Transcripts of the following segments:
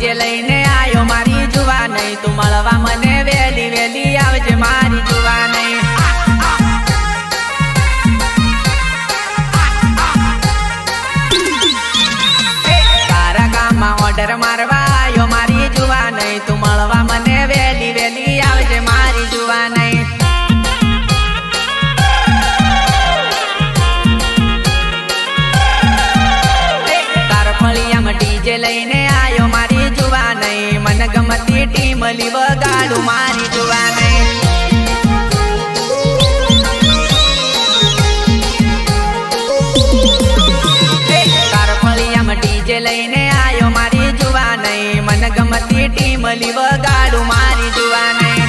DJ લઈને આયો મારી જુવા નહીં. તું મળવા મને વેલી વેલી આવજે મારી જુવા નહીં. તારા ગામમાં ઓર્ડર મારવા આયો મારી જુવા નહીં. તું મળવા ગમતી ટીમ લી વગાડું મારી જોવાને ડીજે લઈને આયો મારી જુવા નહીં મને ગમતી ટીમ વગાડું મારી જુવા નહીં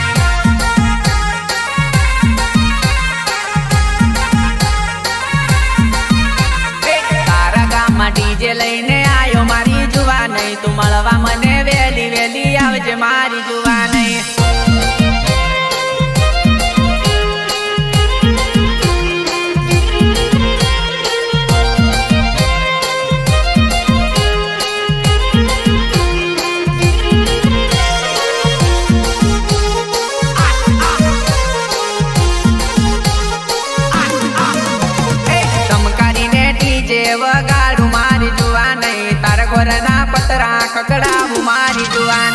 તારા ગામમાં ડીજે લઈને આયો મારી જુવા નહીં તું મળવા મને વગાડું મારી જુવા નહીં ઘોરના પતરા કકડાવું મારી જુવા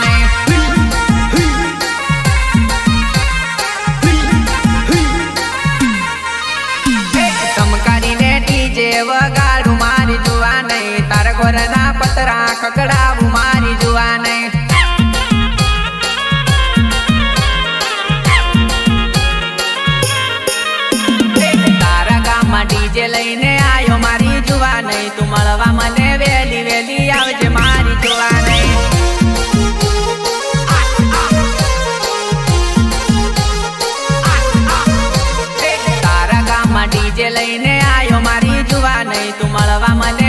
વગાડું મારી જોવા નહીં તારા ઘોરના પતરા કકડાવું. લઈને આયો મારી જુવા નહીં તું મળવા મને